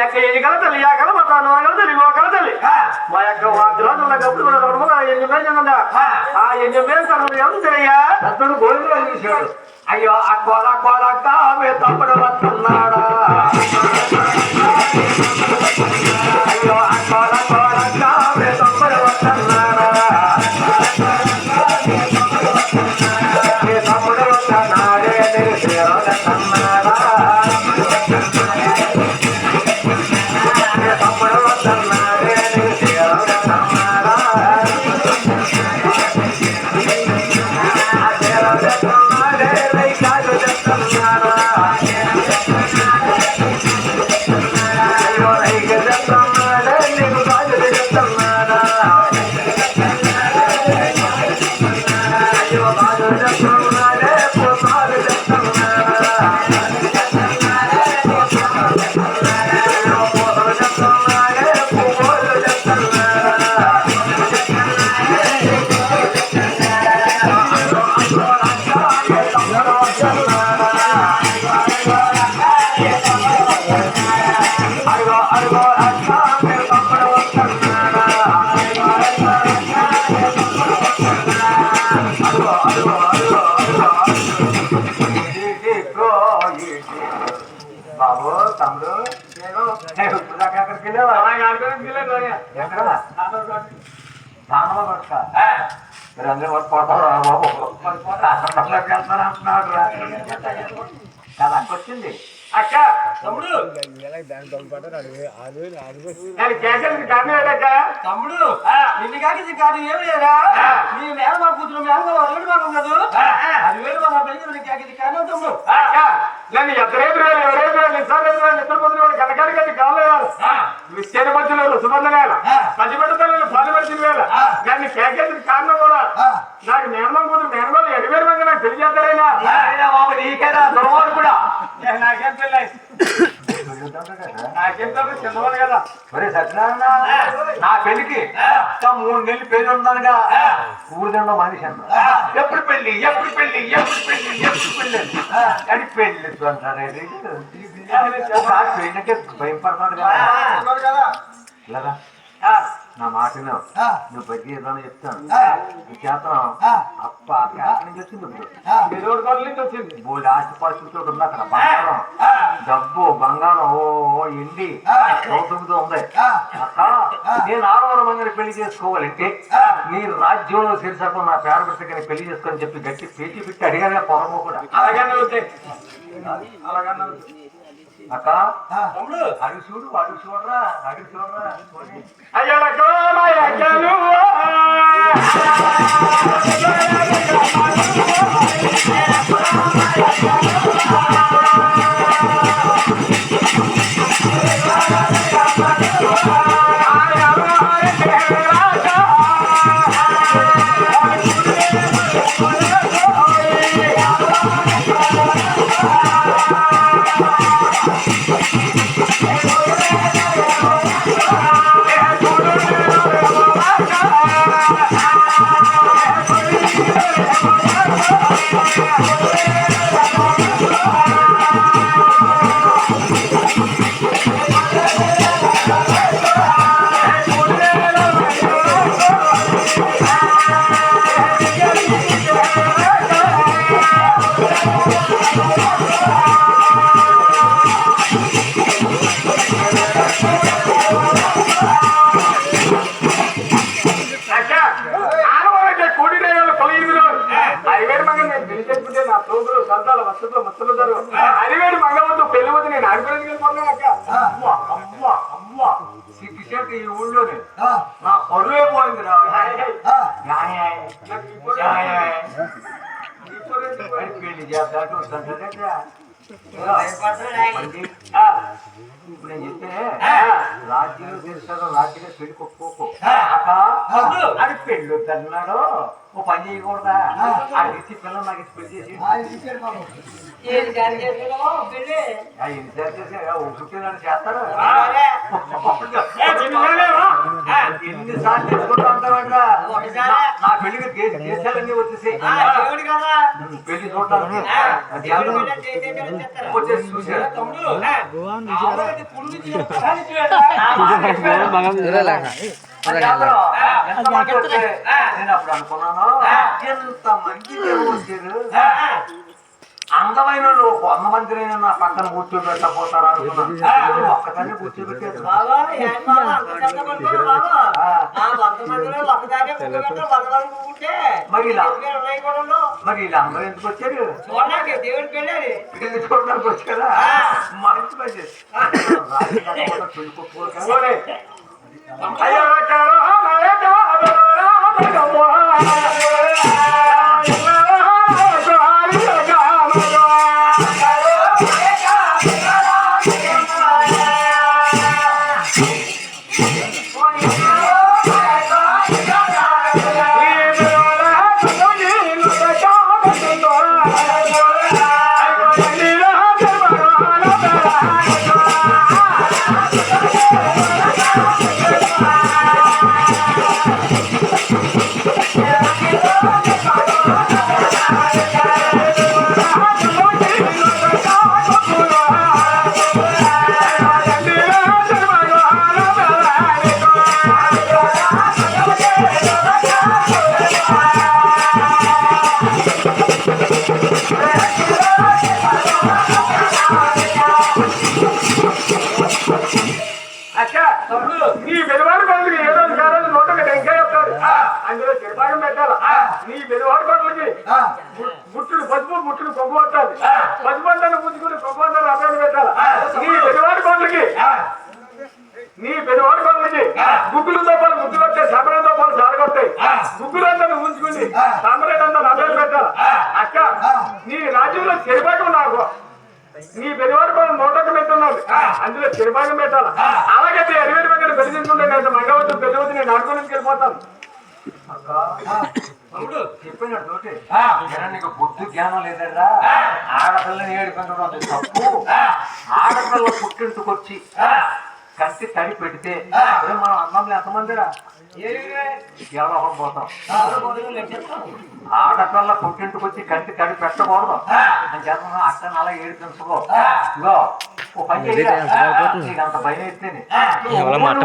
యొక్క ఎన్ని కల తల్లి ఆ కల మా తాను కల తల్లి మా కల తల్లి. మా యొక్క వాద్రాజుల గప్పుడు ఎన్ని మేజంగా ఆ ఎన్ని మేజంగా ఎంత తెలియ? అతడు గోవిందుడు చూశాడు. అయ్యో అక్కోల కోలక్క మీ తమ్ముడు వస్తున్నాడా? మీరు అందరూ పడిపోతారా బాబు పడిపోతాకి వెళ్తాను అంటున్నాడు కదా వచ్చింది. అక్క తమ్ముడు. తమ్ముడు. నిన్ను కాకి కాదు ఏమి లేదా? నీ మేన మా కూతురు మేన మా అల్లుడు మాకు ఉండదు అది వేలు మా పెళ్ళి కాదు తమ్ముడు. నేను ఎద్దరేపు వేలు ఎవరేపు వేలు వేలు నిద్ర పొందిన వాళ్ళు కనకాడికి అది కాలేదు విశ్చేన మధ్యలో సుబంధ వేల పసిబిడ్డ తల్లి పాలు పడిచిన వేల. దాన్ని కేకేసిన కారణం కూడా. నాకు నేర్మం కూతురు నేర్మలు ఎడివేరు మంది నాకు బాబు నీకేనా? దొరవాడు కూడా. నాకేం పెళ్ళి? ఒరే సత్యనారాయణ నా పెళ్ళికి మూడు నెలలు పెళ్ళి ఉన్నానుగా ఊరిదండ మనిషి అన్న ఎప్పుడు పెళ్ళి ఎప్పుడు పెళ్ళి ఎప్పుడు పెళ్ళి ఎప్పుడు పెళ్ళి అని. పెళ్ళి అంటారు. పెళ్ళికే భయపడతాడు కదా. ఉన్నాడు కదా నా మాట విన్నావు నువ్వు బడ్డీ ఏదైనా చెప్తాను. నీ చేతనం అప్ప నుంచి వచ్చింది ఇప్పుడు. ఆస్తిపాస్తులతో ఉంది అక్కడ? బంగారం. డబ్బు బంగారం ఓ ఓ ఎండి. గౌతమితో ఉంది. అక్క నేను ఆడవాళ్ళ మందిని పెళ్ళి చేసుకోవాలంటే నీ రాజ్యంలో శీర్షకం నా పేరు పెట్టకని పెళ్ళి చేసుకొని చెప్పి గట్టి పేచి పెట్టి అడిగానే పొరము కూడా. అలాగనే అవుతాయి అక్క? తమ్ముడు అడిగి చూడు అడిగి చూడరా అడిగి చూడరా పోనీ. అరివేడు మంగవద్దు పెళ్ళి వద్దు నేను అమ్మ సిగ్గుచేట ఈ ఊళ్ళోనే. నా పరువే పోయింది రా పెళ్ళి ఇప్పుడు నేను చెప్తే రాజ్యంలో తెలుస్తాను రాజ్యంలో పెళ్ళి కొట్టుకోకు. అక్క. అది పెళ్ళి వద్దన్నాడు ఓ పని చేయకూడదా అది ఇచ్చి పిల్లలు నాకు పెళ్ళి చేసి ఆ ఇన్సర్ట్ చేసి నన్ను చేస్తారు. ఎన్నిసార్లు. నా- పెళ్ళికి దేశాలన్నీ వచ్చేసి పెళ్ళి చూడటానికి? వచ్చేసి చూశారు నేను అప్పుడు అనుకున్నాను ఎంత మంది దేవుడు వచ్చారు అందమైన వంద నా పక్కన కూర్చోబెట్టపోతారా అనుకున్నాను ఒక్కదాన్ని పువ్వుకుంటే మరి. మరి వీళ్ళందరూ ఎందుకు వచ్చారు చూడడానికి దేవుడి పెళ్ళి పెళ్ళి చూడడానికి వచ్చారా మంచి. రాజకీయాలు పెళ్ళి. అయ్యో కొవ్వు వస్తుంది పసుపు అంతా పుచ్చుకుని కొవ్వు అంతా అబ్బాయి పెట్టాలా? నీ వెలువాడు పనులకి నీ పెద్దవాడి పనులకి గుగ్గులతో పాటు ముగ్గులు వస్తాయి సమరంతో పాటు సారగొస్తాయి గుగ్గులు అంతా నువ్వు ఉంచుకుని సమరేట్ అంతా అబ్బాయి పెట్టాలా? అక్క నీ రాజ్యంలో చెరిపాకం నాకు. నీ పెద్దవాడి పనులు నూట ఒక పెట్టున్నాడు అందులో చెరిపాకం పెట్టాలా? అలాగైతే ఎరవేరు పక్కన పెళ్ళి తీసుకుంటే నేను మగవద్దు పెద్దవద్దు నేను అడుగునికి వెళ్ళిపోతాను. నీకు బుద్ధి జ్ఞానం లేదరా ఆడపిల్లని అది తప్పు. ఆడపిల్ల పుట్టింటికొచ్చి కంటి తడి పెడితే మనం అన్నంలో ఎంతమందిరా పోతాం ఆడపిల్ల పుట్టింటికొచ్చి కంటి తడి పెట్టకూడదు అని చేస్తున్నా అక్క అలా ఏడిపించుకో ఇగో ఓ పని. నీకు అంత భయం అయితేనే ఎవరో మట్ట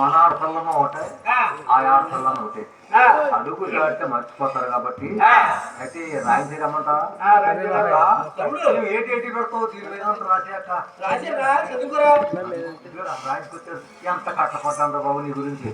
మన ఆడపిల్లను ఒకటే ఆ. ఆడపిల్లను ఒకటే. అడుగు దాటితే మర్చిపోతారు కాబట్టి ఆ. అయితే రాయించి రమ్మంటా ఆ, రండి, రండి. తమ్ముడు ఏటి ఏటి పెడతావు తీరు రాసేక రాసేరా చదువుకోరా. రాయించుకొచ్చారు ఎంత కట్టపడ్డాను బాబు నీ గురించి?